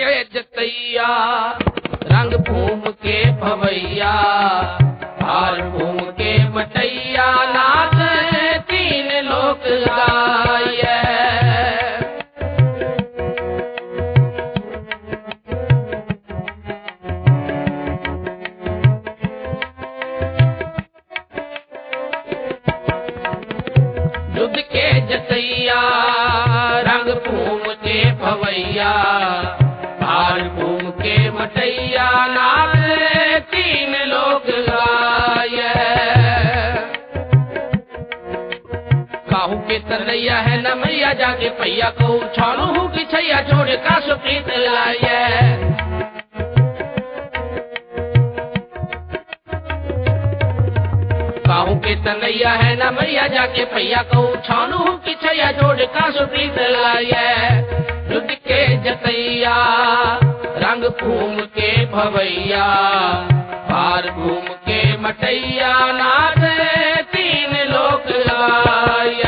के जतैया रंग भूम के भवैया हार भूम के मटैया नाच तीन लोक गाय युद्ध के जतैया रंग भूम के भवैया हार भूम के मटैया नाच तीन लोक गाय काहू के तरैया है न मैया जाके पैया को हूँ की छैया छोड़ का सुप्रीत लाय के तनैया है न मैया जाके पैया को छानू हूँ की छैया जोड़ का सुप्रीत लाय भूम के भवैया, पार भूम के मटैया नाच तीन लोक लाय।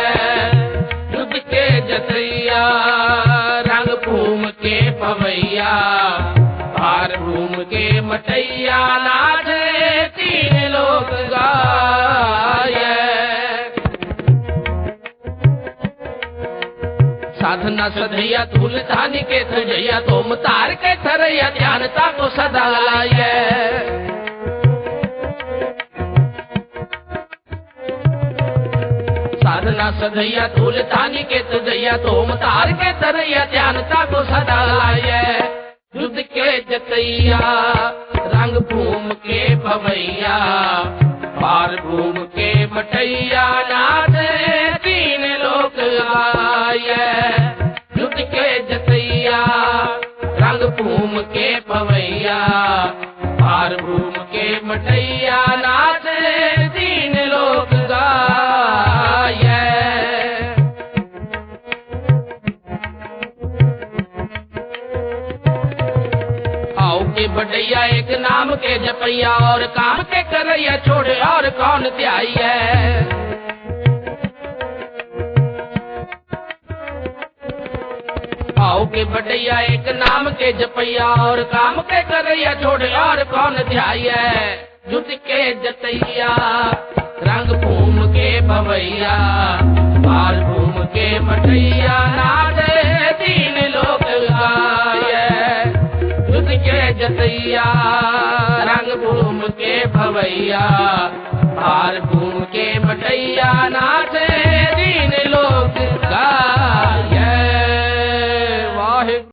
युद्ध के जतैया रंग घूम के भवैया, पार भूम के मटैया नाच साधना सधैया धूल धानी के थजैया तुम तार के थरैया ध्यानता को सदा लाय साधना सधैया धूल धानी के थजैया तुम तार के थरैया ध्यानता को सदा लाय युद्ध के जतैया, रंग भूम के भवैया, पार भूम के मटैया के नाथ तीन लोक बटैया एक नाम के जपैया और काम के करैया छोड़े और कौन त्याई है? के बटैया एक नाम के जपैया, और काम के करैया छोड़ और कौन ध्याय? जुट के जतैया, रंग भूम के भवैया, बाल भूम के मटैया नाद तीन लोग जुट के जतैया, रंग भूम के भवैया, बाल भूम के मटैया नाद